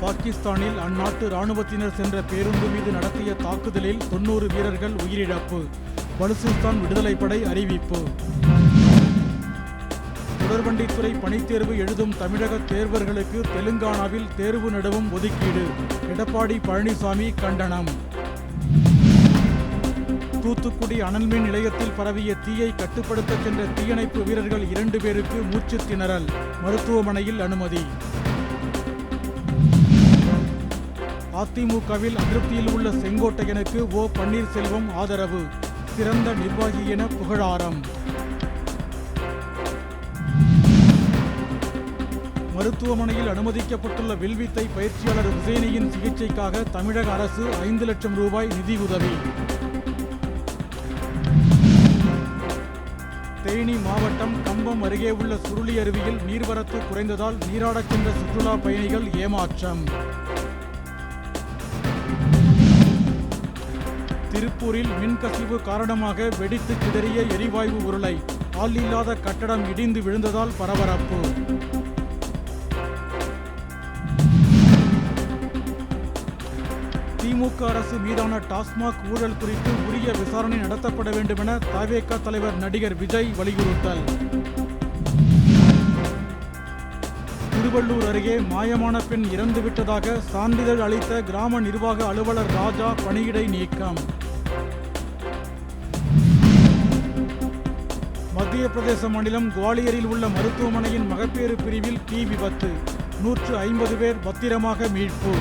பாகிஸ்தானில் அந்நாட்டு ராணுவத்தினர் சென்ற பேருந்து மீது நடத்திய தாக்குதலில் தொன்னூறு வீரர்கள் உயிரிழப்பு. பலுசிஸ்தான் விடுதலை படை அறிவிப்பு. தொடர்வண்டித்துறை பணித்தேர்வு எழுதும் தமிழக தேர்வர்களுக்கு தெலுங்கானாவில் தேர்வு நடுவும் ஒதுக்கீடு. எடப்பாடி பழனிசாமி கண்டனம். தூத்துக்குடி அனல்மின் நிலையத்தில் பரவிய தீயை கட்டுப்படுத்த சென்ற தீயணைப்பு வீரர்கள் இரண்டு பேருக்கு மூச்சு திணறல். மருத்துவமனையில் அனுமதி. அதிமுகவில் அதிருப்தியில் உள்ள செங்கோட்டையனுக்கு ஓ பன்னீர்செல்வம் ஆதரவு. சிறந்த நிர்வாகி என புகழாரம். மருத்துவமனையில் அனுமதிக்கப்பட்டுள்ள வில்வித்தை பயிற்சியாளர் உசேனியின் சிகிச்சைக்காக தமிழக அரசு ஐந்து லட்சம் ரூபாய் நிதியுதவி. தேனி மாவட்டம் கம்பம் அருகே உள்ள சுருளி அருவியில் நீர்வரத்து குறைந்ததால் நீராடச் சென்ற சுற்றுலா பயணிகள் ஏமாற்றம். திருப்பூரில் மின்கசிவு காரணமாக வெடித்து சிதறிய எரிவாயு உருளை. ஆள் இல்லாத கட்டடம் இடிந்து விழுந்ததால் பரபரப்பு. திமுக அரசு மீதான டாஸ்மாக் ஊழல் குறித்து உரிய விசாரணை நடத்தப்பட வேண்டுமென என தவேக தலைவர் நடிகர் விஜய் வலியுறுத்தல். திருவள்ளூர் அருகே மாயமான பெண் இறந்துவிட்டதாக சான்றிதழ் அளித்த கிராம நிர்வாக அலுவலர் ராஜா பணியிடை நீக்கம். மத்திய பிரதேச மாநிலம் குவாலியரில் உள்ள மருத்துவமனையின் மகப்பேறு பிரிவில் தீ விபத்து. நூற்று ஐம்பது பேர் பத்திரமாக மீட்பு.